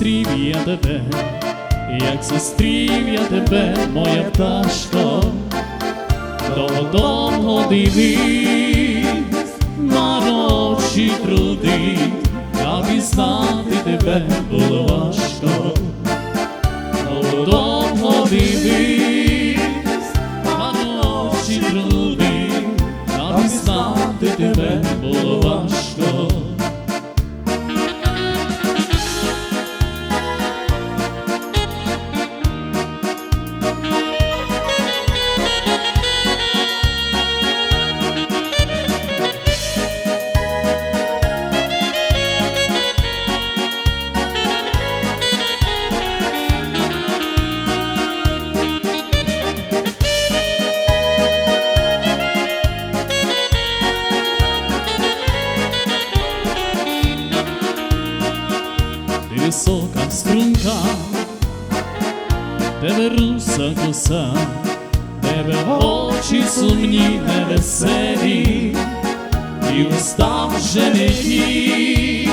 зустрів я тебе, як зустрів я тебе, моя пташко, довго-довго дивись на ночі труди, а пізнати тебе було важко. Довго дивись на ночі труди, висока струнка, тебе руса коса, тебе очі сумні, невеселі, і уста вже не ті,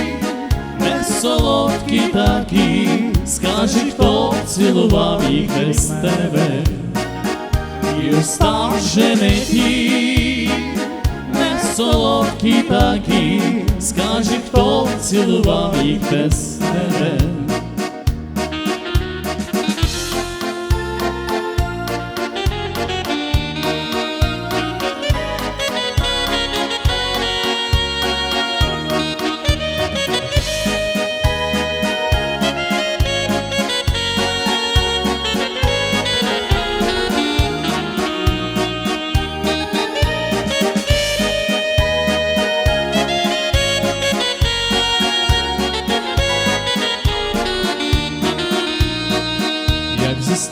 не солодкі такі, скажи, хто цілував їх без тебе, і уста вже не ті, солодкі такі, скажи, хто цілував їх без тебе.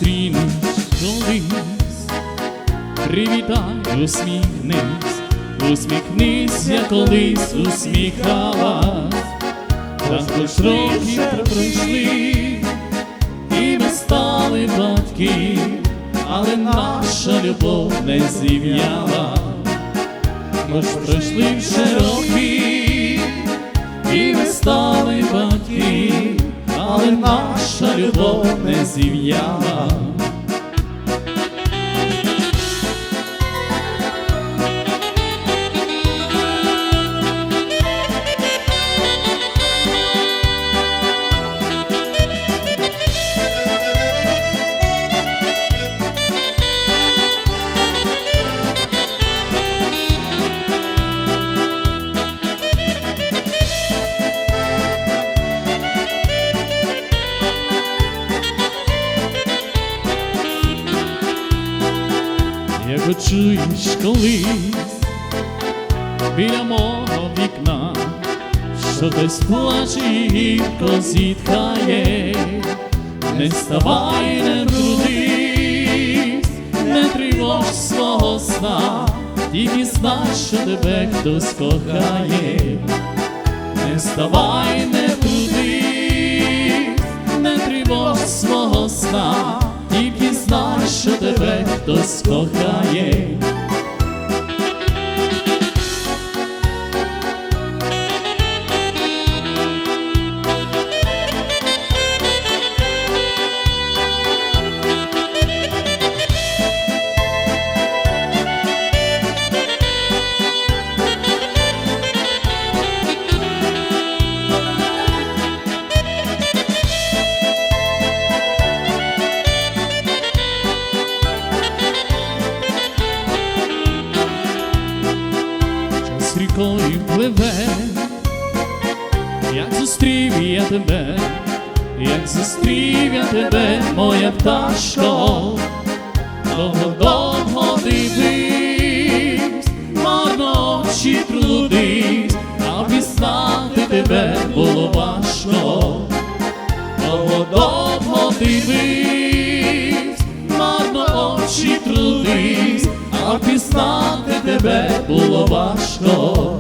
Як зустрінеш колись, привітай, усміхнись, усміхнись, як колись усміхалась, та хоч роки пройшли, і ми стали батьки, але наша любов не зів'яла, хоч пройшли вже роки, і ми стали як почуєш колись біля мого вікна, що хтось плаче і гірко зітхає, не ставай, не трудись, не тривож свого сна, тільки знай, що тебе хтось кохає, не ставай, не трудись, не тривож свого сна, хтось кохає. Час рікою пливе, як зустрів я тебе, як зустрів я тебе, моя пташко, довго-довго дивись, марно очі трудись, а пізнати тебе було важко, довго-довго дивись, марно очі трудись, а пізнати тебе було важко.